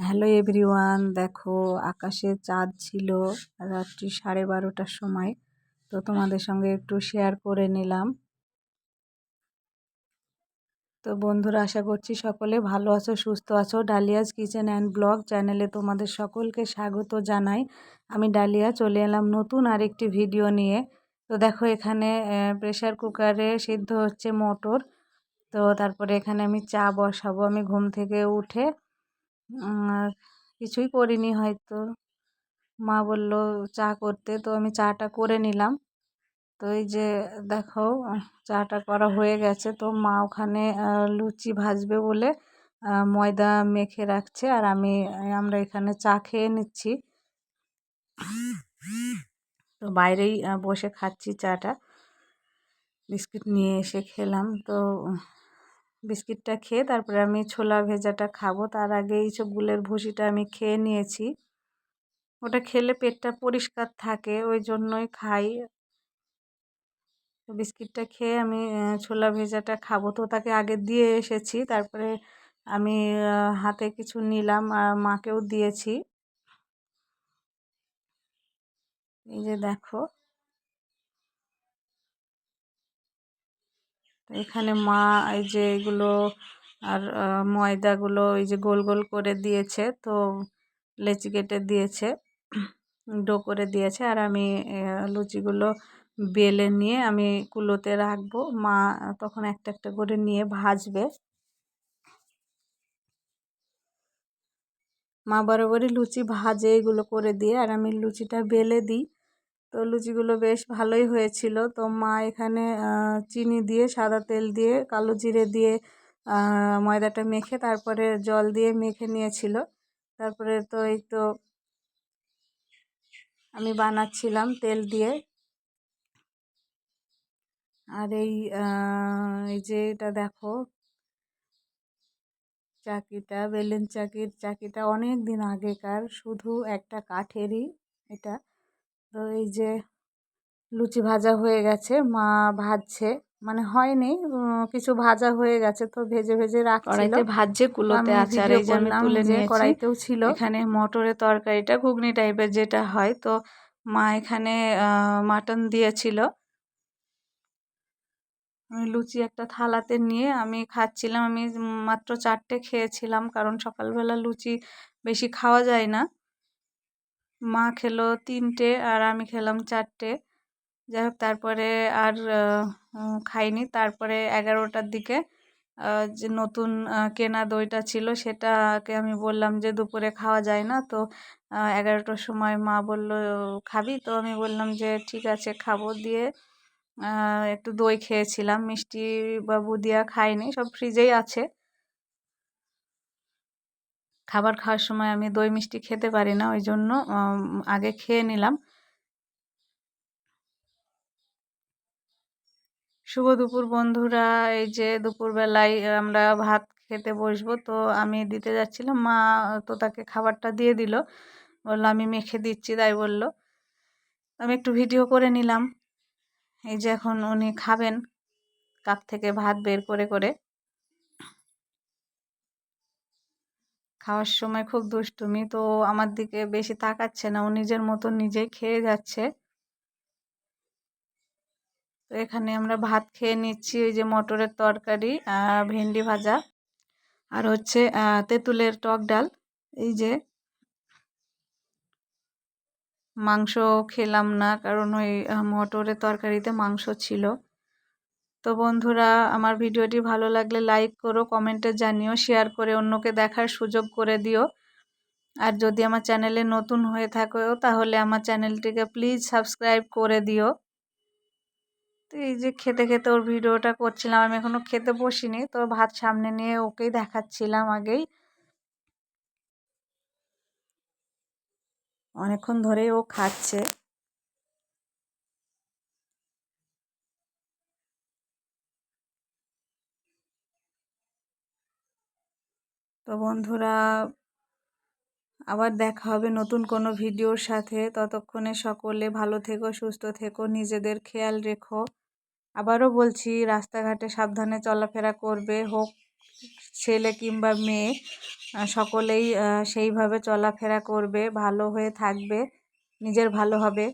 Hello everyone দেখো আকাশে চাঁদ ছিল রাত্রি সাড়ে বারোটার সময়, তো তোমাদের সঙ্গে একটু শেয়ার করে নিলাম। তো বন্ধুরা, আশা করছি সকলে ভালো আছো, সুস্থ আছো। ডালিয়াস কিচেন অ্যান্ড ব্লগ চ্যানেলে তোমাদের সকলকে স্বাগত জানাই। আমি ডালিয়া, চলে এলাম নতুন আরেকটি ভিডিও নিয়ে। তো দেখো এখানে প্রেশার কুকারে সিদ্ধ হচ্ছে মটর। তো তারপরে এখানে আমি চা বসাবো। আমি ঘুম থেকে উঠে কিছুই করিনি হয়তো। মা বলল, চা করতে। তো আমি চাটা করে নিলাম। তো এই যে, দেখো, চাটা করা হয়ে গেছে। তো মা ওখানে লুচি ভাজবে বলে ময়দা মেখে রাখছে। আর আমি, আমরা এখানে চা খেয়ে নিচ্ছি। তো বাইরেই বসে খাচ্ছি চাটা। বিস্কিট নিয়ে এসে খেলাম। তো বিস্কিটটা খেয়ে তারপরে আমি ছোলা ভেজাটা খাব। তার আগে এইসব গুলের ভুসিটা আমি খেয়ে নিয়েছি। ওটা খেলে পেটটা পরিষ্কার থাকে, ওই জন্যই খাই। বিস্কিটটা খেয়ে আমি ছোলা ভেজাটা খাব। তো তাকে আগে দিয়ে এসেছি, তারপরে আমি হাতে কিছু নিলাম, আর মাকেও দিয়েছি। এই যে দেখো। এখানে মা এই যে এগুলো আর ময়দাগুলো এই যে গোল গোল করে দিয়েছে, তো লেচি কেটে দিয়েছে, ডো করে দিয়েছে, আর আমি লুচিগুলো বেলে নিয়ে আমি কুলোতে রাখব। মা তখন একটা একটা করে নিয়ে ভাজবে। মা বরাবরই লুচি ভাজে এগুলো করে দিয়ে, আর আমি লুচিটা বেলে দিই। তো লুচিগুলো বেশ ভালোই হয়েছিল। তো মা এখানে চিনি দিয়ে সাদা তেল দিয়ে, কালো জিরে দিয়ে ময়দাটা মেখে তারপরে জল দিয়ে মেখে নিয়েছিল। তারপরে তো এই তো আমি বানাচ্ছিলাম তেল দিয়ে। আর এই এই যে এটা দেখো, চাকিটা, বেলুন চাকির চাকিটা অনেক দিন আগেকার, শুধু একটা কাঠেরই এটা। তো এই যে লুচি ভাজা হয়ে গেছে মা ভাজছে। মানে হয়নি কিছু ভাজা হয়ে গেছে তো ভেজে ভেজে রাখছিল। ভাজছে কুলোতে আছে আর এই যে আমি তুলে নিয়ে কড়াইতেও ছিল। এখানে মটরের তরকারিটা ঘুগনি টাইপের যেটা হয় তো মা এখানে মাটন দিয়েছিল। আমি লুচি একটা থালাতে নিয়ে আমি খাচ্ছিলাম। আমি মাত্র চারটে খেয়েছিলাম কারণ সকালবেলা লুচি বেশি খাওয়া যায় না। মা খেলো তিনটে আর আমি খেলাম চারটে। যাই হোক, তারপরে আর খাইনি। তারপরে এগারোটার দিকে যে নতুন কেনা দইটা ছিল সেটাকে আমি বললাম যে দুপুরে খাওয়া যায় না। তো এগারোটার সময় মা বলল, খাবি? তো আমি বললাম যে, ঠিক আছে, খাব। দিয়ে একটু দই খেয়েছিলাম। মিষ্টি বা বুদিয়া খাইনি, সব ফ্রিজেই আছে। খাবার খাওয়ার সময় আমি দই মিষ্টি খেতে পারি না, ওই জন্য আগে খেয়ে নিলাম। শুভ দুপুর বন্ধুরা, এই যে দুপুরবেলায় আমরা ভাত খেতে বসবো, তো আমি দিতে যাচ্ছিলাম, মা তো তাকে খাবারটা দিয়ে দিল। বলল, আমি মেখে দিচ্ছি, তাই বলল। আমি একটু ভিডিও করে নিলাম। এই যে এখন উনি খাবেন, কাপ থেকে ভাত বের করে করে। খাওয়ার সময় খুব দুষ্টুমি, তো আমার দিকে বেশি তাকাচ্ছে না। ও নিজের মতো নিজেই খেয়ে যাচ্ছে। তো এখানে আমরা ভাত খেয়ে নিচ্ছি, ওই যে মটরের তরকারি ভেন্ডি ভাজা। আর হচ্ছে তেঁতুলের টক ডাল। এই যে মাংস খেলাম না, কারণ ওই মটরের তরকারিতে মাংস ছিল। তো বন্ধুরা, আমার ভিডিওটি ভালো লাগলে লাইক করো, কমেন্টে জানিও, শেয়ার করে অন্যকে দেখার সুযোগ করে দিও। আর যদি আমার চ্যানেলে নতুন হয়ে থাকো, তাহলে আমার চ্যানেলটিকে প্লিজ সাবস্ক্রাইব করে দিও। তো এই যে খেতে খেতে ওর ভিডিওটা করছিলাম, আমি এখনও খেতে বসিনি, তো ভাত সামনে নিয়ে ওকেই দেখাচ্ছিলাম আগেই। অনেকক্ষণ ধরেই ও খাচ্ছে। তো বন্ধুরা, আবার দেখা হবে নতুন কোনো ভিডিওর সাথে। ততক্ষণে সকলে ভালো থেকো, সুস্থ থেকো, নিজেদের খেয়াল রেখো। আবারও বলছি, রাস্তাঘাটে সাবধানে চলাফেরা করবে হোক ছেলে কিংবা মেয়ে সকলেই সেইভাবে চলাফেরা করবে, ভালো হয়ে থাকবে, নিজের ভালো হবে।